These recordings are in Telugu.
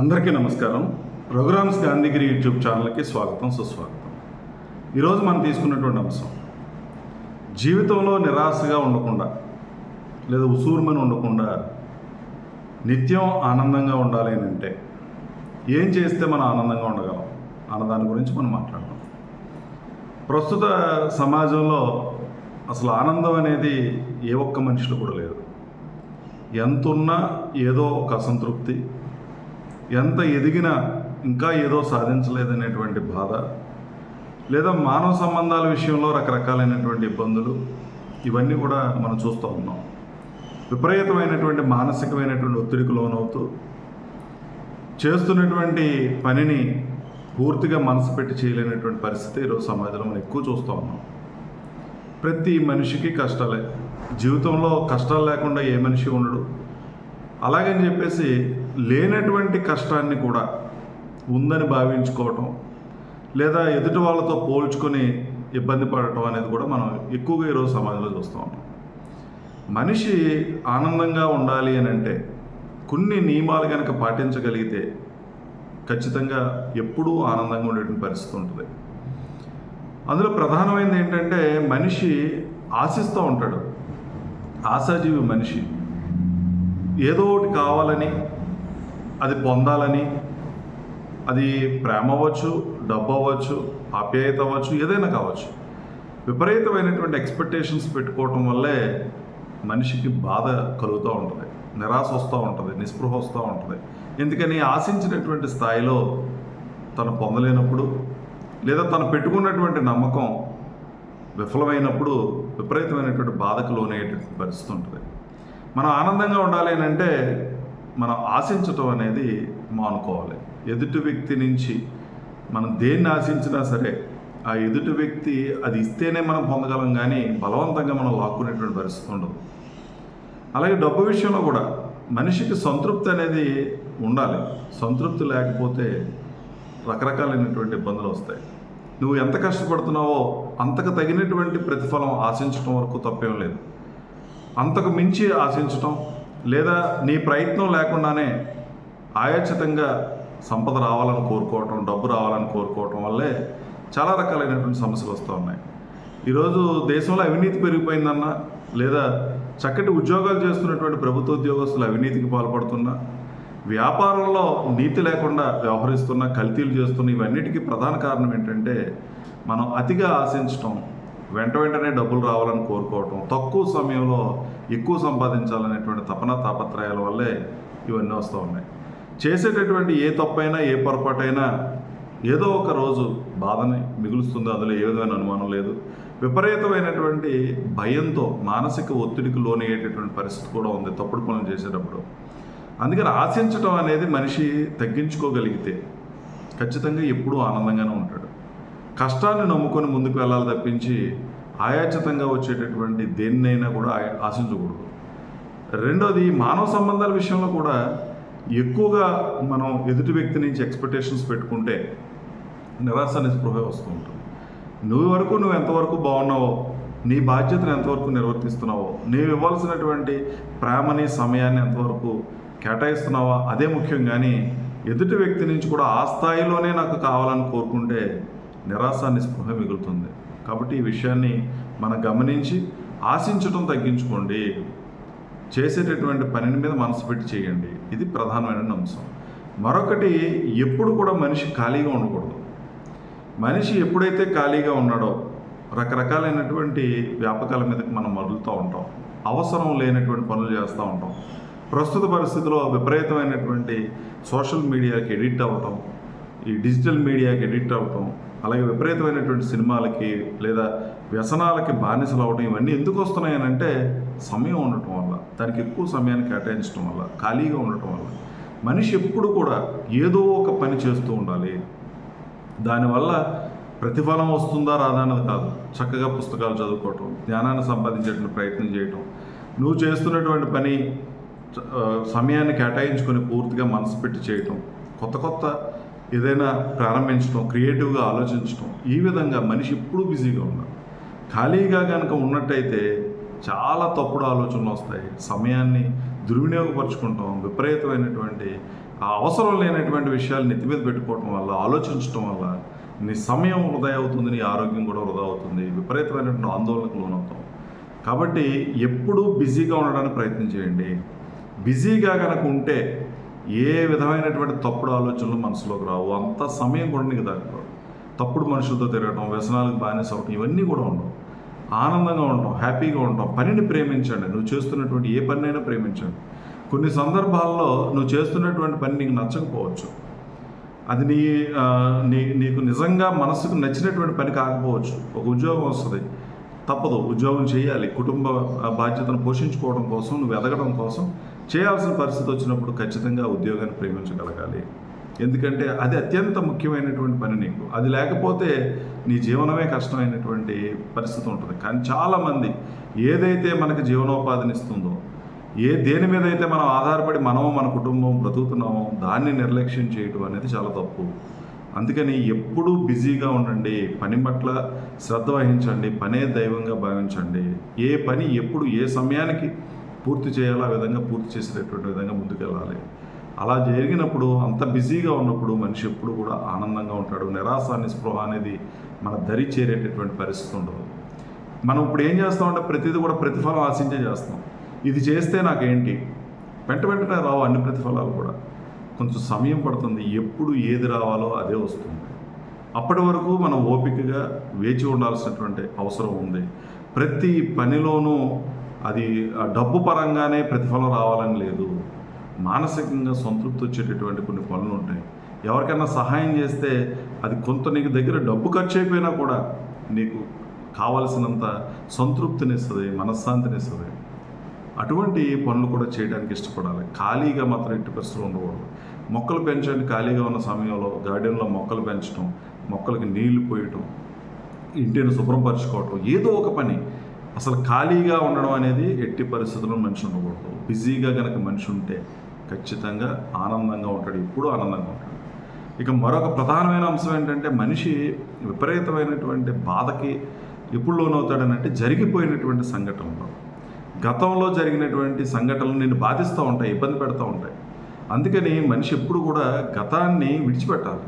అందరికీ నమస్కారం. రఘురామ్స్ గాంధీగిరి యూట్యూబ్ ఛానల్కి స్వాగతం సుస్వాగతం. ఈరోజు మనం తీసుకున్నటువంటి అంశం జీవితంలో నిరాశగా ఉండకుండా లేదా ఉసూరుమని ఉండకుండా నిత్యం ఆనందంగా ఉండాలి అని అంటే ఏం చేస్తే మనం ఆనందంగా ఉండగలం అన్న దాని గురించి మనం మాట్లాడదాం. ప్రస్తుత సమాజంలో అసలు ఆనందం అనేది ఏ ఒక్క మనిషిలో కూడా లేదు. ఎంతున్నా ఏదో ఒక అసంతృప్తి ఎంత ఎదిగినా ఇంకా ఏదో సాధించలేదనేటువంటి బాధ లేదా మానవ సంబంధాల విషయంలో రకరకాలైనటువంటి ఇబ్బందులు ఇవన్నీ కూడా మనం చూస్తూ ఉన్నాం. విపరీతమైనటువంటి మానసికమైనటువంటి ఒత్తిడికి లోనవుతూ చేస్తున్నటువంటి పనిని పూర్తిగా మనసు పెట్టి చేయలేనటువంటి పరిస్థితి ఈరోజు సమాజంలో మనం ఎక్కువ చూస్తూ ఉన్నాం. ప్రతి మనిషికి కష్టాలే. జీవితంలో కష్టాలు లేకుండా ఏ మనిషి ఉండడు. అలాగని చెప్పేసి లేనటువంటి కష్టాన్ని కూడా ఉందని భావించుకోవటం లేదా ఎదుటి వాళ్ళతో పోల్చుకొని ఇబ్బంది పడటం అనేది కూడా మనం ఎక్కువగా ఈరోజు సమాజంలో చూస్తూ ఉన్నాం మనిషి ఆనందంగా ఉండాలి అని అంటే కొన్ని నియమాలు కనుక పాటించగలిగితే ఖచ్చితంగా ఎప్పుడూ ఆనందంగా ఉండేటువంటి పరిస్థితి ఉంటుంది. అందులో ప్రధానమైనది ఏంటంటే మనిషి ఆశిస్తూ ఉంటాడు. ఆశాజీవి మనిషి. ఏదో ఒకటి కావాలని అది పొందాలని అది ప్రేమ అవ్వచ్చు డబ్బు అవ్వచ్చు ఆప్యాయత అవ్వచ్చు ఏదైనా కావచ్చు. విపరీతమైనటువంటి ఎక్స్పెక్టేషన్స్ పెట్టుకోవటం వల్లే మనిషికి బాధ కలుగుతూ ఉంటుంది. నిరాశ వస్తూ ఉంటుంది నిస్పృహ వస్తూ ఉంటుంది. ఎందుకని ఆశించినటువంటి స్థాయిలో తను పొందలేనప్పుడు లేదా తను పెట్టుకున్నటువంటి నమ్మకం విఫలమైనప్పుడు విపరీతమైనటువంటి బాధకు లోనయ్యేటువంటి పరిస్థితి ఉంటుంది. మనం ఆనందంగా ఉండాలి అని అంటే మనం ఆశించటం అనేది మానుకోవాలి ఎదుటి వ్యక్తి నుంచి మనం దేన్ని ఆశించినా సరే ఆ ఎదుటి వ్యక్తి అది ఇస్తేనే మనం పొందగలం కానీ బలవంతంగా మనం లాక్కునేటువంటి పరిస్థితి ఉండదు. అలాగే డబ్బు విషయంలో కూడా మనిషికి సంతృప్తి అనేది ఉండాలి. సంతృప్తి లేకపోతే రకరకాలైనటువంటి ఇబ్బందులు వస్తాయి. నువ్వు ఎంత కష్టపడుతున్నావో అంతకు తగినటువంటి ప్రతిఫలం ఆశించడం వరకు తప్పేం లేదు. అంతకు మించి ఆశించటం లేదా నీ ప్రయత్నం లేకుండానే ఆయోచితంగా సంపద రావాలని కోరుకోవటం డబ్బు రావాలని కోరుకోవటం వల్లే చాలా రకాలైనటువంటి సమస్యలు వస్తూ ఉన్నాయి. ఈరోజు దేశంలో అవినీతి పెరిగిపోయిందన్నా లేదా చక్కటి ఉద్యోగాలు చేస్తున్నటువంటి ప్రభుత్వ ఉద్యోగస్తులు అవినీతికి పాల్పడుతున్నా వ్యాపారంలో నీతి లేకుండా వ్యవహరిస్తున్న కల్తీలు చేస్తున్న ఇవన్నిటికీ ప్రధాన కారణం ఏంటంటే మనం అతిగా ఆశించటం వెంట వెంటనే డబ్బులు రావాలని కోరుకోవటం తక్కువ సమయంలో ఎక్కువ సంపాదించాలనేటువంటి తపన తాపత్రయాల వల్లే ఇవన్నీ వస్తూ ఉన్నాయి. చేసేటటువంటి ఏ తప్పైనా ఏ పొరపాటైనా ఏదో ఒక రోజు బాధని మిగులుస్తుంది. అందులో ఏ విధమైన అనుమానం లేదు. విపరీతమైనటువంటి భయంతో మానసిక ఒత్తిడికి లోనయ్యేటటువంటి పరిస్థితి కూడా ఉంది తప్పుడు పనులు చేసేటప్పుడు. అందుకని ఆశించడం అనేది మనిషి తగ్గించుకోగలిగితే ఖచ్చితంగా ఎప్పుడూ ఆనందంగానే ఉంటాడు. కష్టాన్ని నమ్ముకొని ముందుకు వెళ్ళాలి తప్పించి ఆయాచితంగా వచ్చేటటువంటి దేన్నైనా కూడా ఆశించకూడదు. రెండోది మానవ సంబంధాల విషయంలో కూడా ఎక్కువగా మనం ఎదుటి వ్యక్తి నుంచి ఎక్స్పెక్టేషన్స్ పెట్టుకుంటే నిరాశ నిస్పృహ వస్తూ ఉంటుంది. నువ్వు వరకు నువ్వు ఎంతవరకు బాగున్నావో నీ బాధ్యతను ఎంతవరకు నిర్వర్తిస్తున్నావో నీవు ఇవ్వాల్సినటువంటి ప్రేమని సమయాన్ని ఎంతవరకు కేటాయిస్తున్నావా అదే ముఖ్యం. కానీ ఎదుటి వ్యక్తి నుంచి కూడా ఆ స్థాయిలోనే నాకు కావాలని కోరుకుంటే నిరాశ నిస్పృహ మిగులుతుంది. కాబట్టి ఈ విషయాన్ని మనం గమనించి ఆశించడం తగ్గించుకోండి. చేసేటటువంటి పనిని మీద మనసు పెట్టి చేయండి. ఇది ప్రధానమైన అంశం. మరొకటి ఎప్పుడు కూడా మనిషి ఖాళీగా ఉండకూడదు. మనిషి ఎప్పుడైతే ఖాళీగా ఉన్నాడో రకరకాలైనటువంటి వ్యాపకాల మీదకి మనం మరులుతూ ఉంటాం. అవసరం లేనటువంటి పనులు చేస్తూ ఉంటాం. ప్రస్తుత పరిస్థితిలో విపరీతమైనటువంటి సోషల్ మీడియాకి ఎడిట్ అవ్వటం ఈ డిజిటల్ మీడియాకి ఎడిట్ అవ్వటం అలాగే విపరీతమైనటువంటి సినిమాలకి లేదా వ్యసనాలకి బానిసలు అవడం ఇవన్నీ ఎందుకు వస్తున్నాయనంటే సమయం ఉండటం వల్ల దానికి ఎక్కువ సమయాన్ని కేటాయించడం వల్ల ఖాళీగా ఉండటం వల్ల. మనిషి ఎప్పుడు కూడా ఏదో ఒక పని చేస్తూ ఉండాలి. దానివల్ల ప్రతిఫలం వస్తుందా రాదా అన్నది కాదు. చక్కగా పుస్తకాలు చదువుకోవటం జ్ఞానాన్ని సంపాదించేటువంటి ప్రయత్నం చేయటం. నువ్వు చేస్తున్నటువంటి పని సమయాన్ని కేటాయించుకొని పూర్తిగా మనసు పెట్టి చేయటం. కొత్త కొత్త ఏదైనా ప్రారంభించడం క్రియేటివ్గా ఆలోచించడం ఈ విధంగా మనిషి ఎప్పుడూ బిజీగా ఉన్నాడు ఖాళీగా కనుక ఉన్నట్టయితే చాలా తప్పుడు ఆలోచనలు వస్తాయి. సమయాన్ని దుర్వినియోగపరచుకుంటాం. విపరీతమైనటువంటి ఆ అవసరం లేనటువంటి విషయాలు నెత్తిమీద పెట్టుకోవటం వల్ల ఆలోచించడం వల్ల నీ సమయం వృధా అవుతుంది నీ ఆరోగ్యం కూడా వృధా అవుతుంది. విపరీతమైనటువంటి ఆందోళనకు లోనవుతాం. కాబట్టి ఎప్పుడూ బిజీగా ఉండడానికి ప్రయత్నం చేయండి. బిజీగా కనుక ఉంటే ఏ విధమైనటువంటి తప్పుడు ఆలోచనలు మనసులోకి రావు అంత సమయం కూడా నీకు దక్కదు. తప్పుడు మనుషులతో తిరగటం వ్యసనాలకు బానిస అవటం ఇవన్నీ కూడా ఉండవు. ఆనందంగా ఉంటాం హ్యాపీగా ఉంటాం పనిని ప్రేమించండి నువ్వు చేస్తున్నటువంటి ఏ పనినైనా ప్రేమించండి. కొన్ని సందర్భాల్లో నువ్వు చేస్తున్నటువంటి పని నీకు నచ్చకపోవచ్చు. అది నీ నీ నీకు నిజంగా మనసుకు నచ్చినటువంటి పని కాకపోవచ్చు. ఒక ఉద్యోగం వస్తుంది. తప్పదు ఉద్యోగం చేయాలి. కుటుంబ బాధ్యతను పోషించుకోవడం కోసం నువ్వు ఎదగడం కోసం చేయాల్సిన పరిస్థితి వచ్చినప్పుడు ఖచ్చితంగా ఉద్యోగాన్ని ప్రేమించగలగాలి. ఎందుకంటే అది అత్యంత ముఖ్యమైనటువంటి పని నీకు. అది లేకపోతే నీ జీవనమే కష్టమైనటువంటి పరిస్థితి ఉంటుంది. కానీ చాలామంది ఏదైతే మనకి జీవనోపాధిని ఇస్తుందో ఏ దేని మీద అయితే మనం ఆధారపడి మనము మన కుటుంబం బ్రతుకుతున్నామో దాన్ని నిర్లక్ష్యం చేయటం అనేది చాలా తప్పు. అందుకని ఎప్పుడూ బిజీగా ఉండండి పని పట్ల శ్రద్ధ వహించండి పనే దైవంగా భావించండి. ఏ పని ఎప్పుడు ఏ సమయానికి పూర్తి చేయాలో ఆ విధంగా పూర్తి చేసేటటువంటి విధంగా ముందుకెళ్ళాలి. అలా జరిగినప్పుడు అంత బిజీగా ఉన్నప్పుడు మనిషి ఎప్పుడు కూడా ఆనందంగా ఉంటాడు. నిరాశ నిస్పృహ అనేది మన దరి చేరేటటువంటి పరిస్థితి ఉండదు. మనం ఇప్పుడు ఏం చేస్తామంటే ప్రతిదీ కూడా ప్రతిఫలం ఆశించే చేస్తాం. ఇది చేస్తే నాకేంటి? వెంట వెంటనే రావు అన్ని ప్రతిఫలాలు కూడా. కొంచెం సమయం పడుతుంది. ఎప్పుడు ఏది రావాలో అదే వస్తుంది. అప్పటి వరకు మనం ఓపికగా వేచి ఉండాల్సినటువంటి అవసరం ఉంది. ప్రతి పనిలోనూ అది ఆ డబ్బు పరంగానే ప్రతిఫలం రావాలని లేదు. మానసికంగా సంతృప్తి వచ్చేటటువంటి కొన్ని పనులు ఉంటాయి. ఎవరికైనా సహాయం చేస్తే అది కొంత నీకు దగ్గర డబ్బు ఖర్చు అయిపోయినా కూడా నీకు కావలసినంత సంతృప్తినిస్తుంది మనశ్శాంతినిస్తుంది అటువంటి పనులు కూడా చేయడానికి ఇష్టపడాలి. ఖాళీగా మాత్రం ఎట్టి పరిస్థితులు ఉండకూడదు. మొక్కలు పెంచండి ఖాళీగా ఉన్న సమయంలో గార్డెన్లో మొక్కలు పెంచడం మొక్కలకి నీళ్ళు పోయటం ఇంటిని శుభ్రపరచుకోవటం ఏదో ఒక పని. అసలు ఖాళీగా ఉండడం అనేది ఎట్టి పరిస్థితుల్లో మనిషి ఉండకూడదు. బిజీగా కనుక మనిషి ఉంటే ఖచ్చితంగా ఆనందంగా ఉంటాడు ఎప్పుడూ ఆనందంగా ఉంటాడు. ఇక మరొక ప్రధానమైన అంశం ఏంటంటే మనిషి విపరీతమైనటువంటి బాధకి ఎప్పుడు లోనవుతాడనంటే జరిగిపోయినటువంటి సంఘటనలు. గతంలో జరిగినటువంటి సంఘటనలు నేను బాధిస్తూ ఉంటాయి ఇబ్బంది పెడతా ఉంటాయి. అందుకని మనిషి ఎప్పుడు కూడా గతాన్ని విడిచిపెట్టాలి.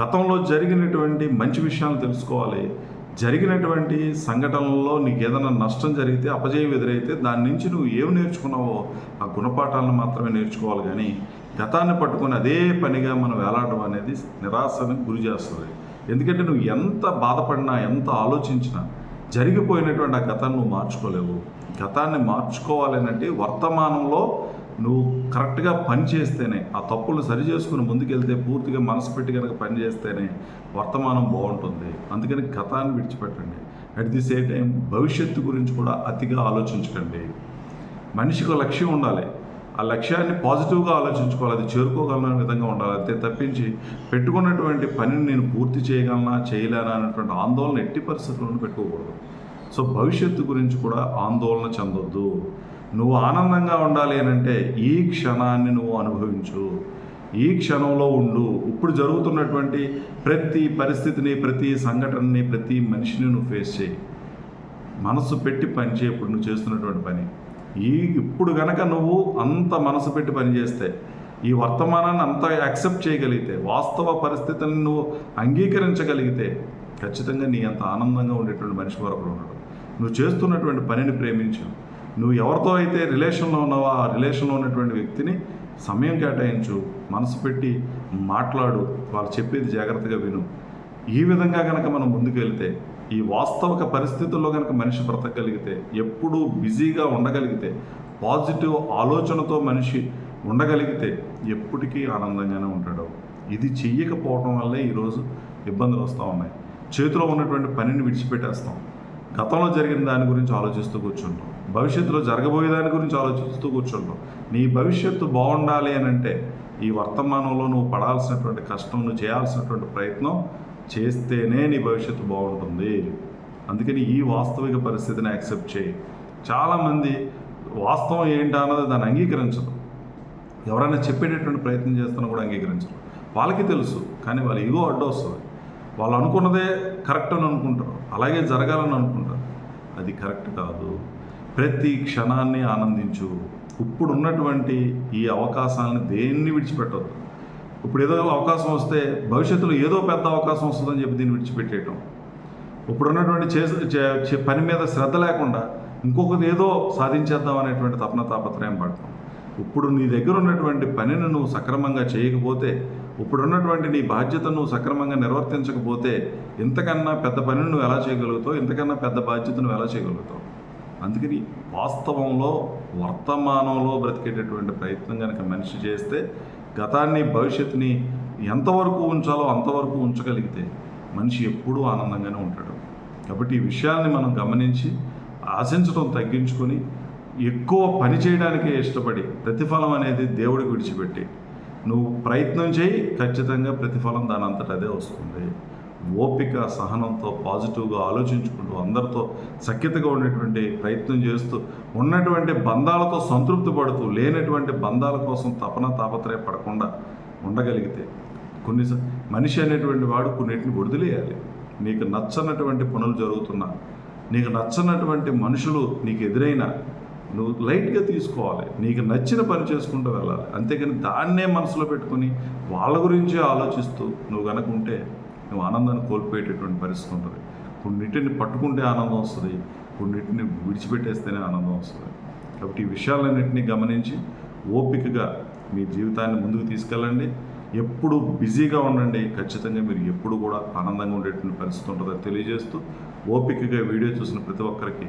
గతంలో జరిగినటువంటి మంచి విషయాలు తెలుసుకోవాలి. జరిగినటువంటి సంఘటనల్లో నీకు ఏదైనా నష్టం జరిగితే అపజయం ఎదురైతే దాని నుంచి నువ్వు ఏమి నేర్చుకున్నావో ఆ గుణపాఠాలను మాత్రమే నేర్చుకోవాలి. కానీ గతాన్ని పట్టుకొని అదే పనిగా మనం వేలాడడం అనేది నిరాశను గురి చేస్తుంది. ఎందుకంటే నువ్వు ఎంత బాధపడినా ఎంత ఆలోచించినా జరిగిపోయినటువంటి ఆ గతాన్ని నువ్వు మార్చుకోలేవు. గతాన్ని మార్చుకోవాలి అంటే వర్తమానంలో నువ్వు కరెక్ట్గా పని చేస్తేనే ఆ తప్పులు సరి చేసుకుని ముందుకెళ్తే పూర్తిగా మనసు పెట్టి కనుక పని చేస్తేనే వర్తమానం బాగుంటుంది. అందుకని గతాన్ని విడిచిపెట్టండి. అట్ ది సేమ్ టైం భవిష్యత్తు గురించి కూడా అతిగా ఆలోచించకండి. మనిషికి ఒక లక్ష్యం ఉండాలి. ఆ లక్ష్యాన్ని పాజిటివ్గా ఆలోచించుకోవాలి. అది చేరుకోగలన విధంగా ఉండాలి. అంతే తప్పించి పెట్టుకున్నటువంటి పనిని నేను పూర్తి చేయగలనా చేయలేనా అనేటువంటి ఆందోళన ఎట్టి పరిస్థితుల్లోనూ పెట్టుకోకూడదు. సో భవిష్యత్తు గురించి కూడా ఆందోళన చెందొద్దు. నువ్వు ఆనందంగా ఉండాలి అని అంటే ఈ క్షణాన్ని నువ్వు అనుభవించు. ఈ క్షణంలో ఉండు. ఇప్పుడు జరుగుతున్నటువంటి ప్రతి పరిస్థితిని ప్రతి సంఘటనని ప్రతి మనిషిని నువ్వు ఫేస్ చేయి. మనసు పెట్టి పని చేయి ఇప్పుడు నువ్వు చేస్తున్నటువంటి పని. ఈ ఇప్పుడు గనక నువ్వు అంత మనసు పెట్టి పని చేస్తే ఈ వర్తమానాన్ని అంత యాక్సెప్ట్ చేయగలిగితే వాస్తవ పరిస్థితులను నువ్వు అంగీకరించగలిగితే ఖచ్చితంగా నీ అంత ఆనందంగా ఉండేటువంటి మనిషి వరకు ఉన్నాడు. నువ్వు చేస్తున్నటువంటి పనిని ప్రేమించు. నువ్వు ఎవరితో అయితే రిలేషన్లో ఉన్నావో ఆ రిలేషన్లో ఉన్నటువంటి వ్యక్తిని సమయం కేటాయించు మనసు పెట్టి మాట్లాడు వాళ్ళు చెప్పేది జాగ్రత్తగా విను. ఈ విధంగా కనుక మనం ముందుకెళ్తే ఈ వాస్తవిక పరిస్థితుల్లో కనుక మనిషి బ్రతకగలిగితే ఎప్పుడూ బిజీగా ఉండగలిగితే పాజిటివ్ ఆలోచనతో మనిషి ఉండగలిగితే ఎప్పటికీ ఆనందంగానే ఉంటాడు. ఇది చెయ్యకపోవడం వల్లే ఈరోజు ఇబ్బందులు వస్తూ ఉన్నాయి. చేతిలో ఉన్నటువంటి పనిని విడిచిపెట్టేస్తాం. గతంలో జరిగిన దాని గురించి ఆలోచిస్తూ కూర్చుంటాం భవిష్యత్తులో జరగబోయే దాని గురించి ఆలోచిస్తూ కూర్చుంటాం నీ భవిష్యత్తు బాగుండాలి అని అంటే ఈ వర్తమానంలో నువ్వు పడాల్సినటువంటి కష్టం నువ్వు చేయాల్సినటువంటి ప్రయత్నం చేస్తేనే నీ భవిష్యత్తు బాగుంటుంది. అందుకని ఈ వాస్తవిక పరిస్థితిని యాక్సెప్ట్ చేయి. చాలామంది వాస్తవం ఏంటా అన్నది దాన్ని అంగీకరించరు. ఎవరైనా చెప్పేటటువంటి ప్రయత్నం చేస్తున్నా కూడా అంగీకరించరు. వాళ్ళకి తెలుసు కానీ వాళ్ళ ఈగో అడ్డు వస్తుంది. వాళ్ళు అనుకున్నదే కరెక్ట్ అని అనుకుంటారు. అలాగే జరగాలని అనుకుంటారు. అది కరెక్ట్ కాదు. ప్రతి క్షణాన్ని ఆనందించు. ఇప్పుడు ఉన్నటువంటి ఈ అవకాశాలను దేన్ని విడిచిపెట్టవద్దు ఇప్పుడు ఏదో అవకాశం వస్తే భవిష్యత్తులో ఏదో పెద్ద అవకాశం వస్తుందని చెప్పి దీన్ని విడిచిపెట్టేయటం. ఇప్పుడు ఉన్నటువంటి చేసే చే- చే- పని మీద శ్రద్ధ లేకుండా ఇంకొకటి ఏదో సాధించేద్దాం అనేటువంటి తపన తాపత్రయం పడటం ఇప్పుడు నీ దగ్గర ఉన్నటువంటి పనిని నువ్వు సక్రమంగా చేయకపోతే ఇప్పుడున్నటువంటి నీ బాధ్యతను నువ్వు సక్రమంగా నిర్వర్తించకపోతే ఇంతకన్నా పెద్ద పనిని నువ్వు ఎలా చేయగలుగుతావు? ఇంతకన్నా పెద్ద బాధ్యత నువ్వు ఎలా చేయగలుగుతావు? అందుకని వాస్తవంలో వర్తమానంలో బ్రతికేటటువంటి ప్రయత్నం కనుక మనిషి చేస్తే గతాన్ని భవిష్యత్తుని ఎంతవరకు ఉంచాలో అంతవరకు ఉంచగలిగితే మనిషి ఎప్పుడూ ఆనందంగానే ఉంటాడు. కాబట్టి ఈ విషయాన్ని మనం గమనించి ఆశించడం తగ్గించుకొని ఎక్కువ పని చేయడానికే ఇష్టపడి ప్రతిఫలం అనేది దేవుడికి విడిచిపెట్టి నువ్వు ప్రయత్నం చేయి ఖచ్చితంగా ప్రతిఫలం దాని అంతట అదే వస్తుంది. ఓపిక సహనంతో పాజిటివ్గా ఆలోచించుకుంటూ అందరితో సఖ్యతగా ఉండేటువంటి ప్రయత్నం చేస్తూ ఉన్నటువంటి బంధాలతో సంతృప్తి పడుతూ లేనటువంటి బంధాల కోసం తపన తాపత్రయ పడకుండా ఉండగలిగితే కొన్ని మనిషి అనేటువంటి వాడు కొన్నిటిని వదిలేయాలి. నీకు నచ్చనటువంటి పనులు జరుగుతున్నా నీకు నచ్చనటువంటి మనుషులు నీకు ఎదురైనా నువ్వు లైట్గా తీసుకోవాలి. నీకు నచ్చిన పని చేసుకుంటూ వెళ్ళాలి. అంతేకాని దాన్నే మనసులో పెట్టుకొని వాళ్ళ గురించే ఆలోచిస్తూ నువ్వు కనుక ఉంటే నువ్వు ఆనందాన్ని కోల్పోయేటటువంటి పరిస్థితి ఉంటుంది. కొన్నిటిని పట్టుకుంటే ఆనందం వస్తుంది. కొన్నిటిని విడిచిపెట్టేస్తేనే ఆనందం వస్తుంది. కాబట్టి ఈ విషయాలన్నింటినీ గమనించి ఓపికగా మీ జీవితాన్ని ముందుకు తీసుకెళ్ళండి. ఎప్పుడు బిజీగా ఉండండి. ఖచ్చితంగా మీరు ఎప్పుడు కూడా ఆనందంగా ఉండేటువంటి పరిస్థితి ఉంటుందని తెలియజేస్తూ ఓపికగా వీడియో చూసిన ప్రతి ఒక్కరికి